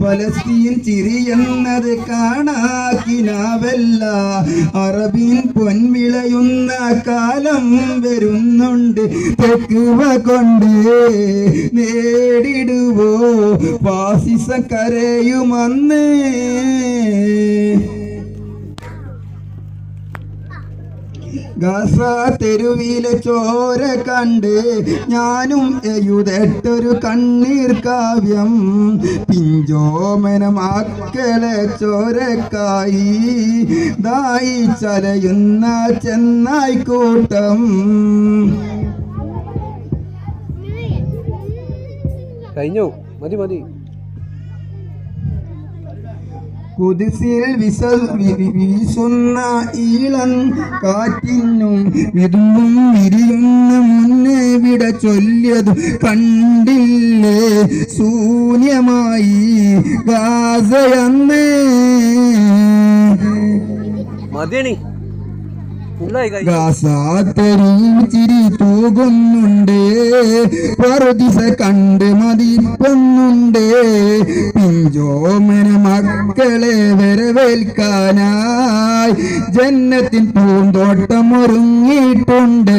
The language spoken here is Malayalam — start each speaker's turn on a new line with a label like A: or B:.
A: പലസ്തീൻ ചിരിയെന്നത് കാണാക്കിനാവല്ല. അറബിൻ പൊൻവിളയുന്ന കാലം വരുന്നുണ്ട്. തെക്കുവ കൊണ്ട് നേടിടുവോ. ഫാസിസ കരയുമന്ന്. ഗസ തെരുവിലെ ചോര കണ്ട് ഞാനും എഴുതട്ടൊരു കണ്ണീർ കാവ്യം. പിഞ്ചോമന മക്കളെ ചോരക്കായി ദായി ചലയുന്ന ചെന്നായിക്കൂട്ടം
B: കഴിഞ്ഞു. മതി മതി.
A: കുതിസിൽ വിസ വീശുന്ന ഈളൻ കാറ്റിനും വിതുമ്പും വിരിയുന്ന മുന്നേ വിട ചൊല്ലിയതു കണ്ടില്ലേ? ശൂന്യമായി ഗാസയന്നേ.
B: മതിയണി.
A: ഗാസാത്തരിയും ചിരി തൂകുന്നുണ്ട്. പറുദിസ കണ്ട് മതിപ്പൊന്നുണ്ട് പിഞ്ചോമന മക്കളെ വരവേൽക്കാനായി ജന്നത്തിൻ പൂന്തോട്ടം ഒരുങ്ങിയിട്ടുണ്ട്.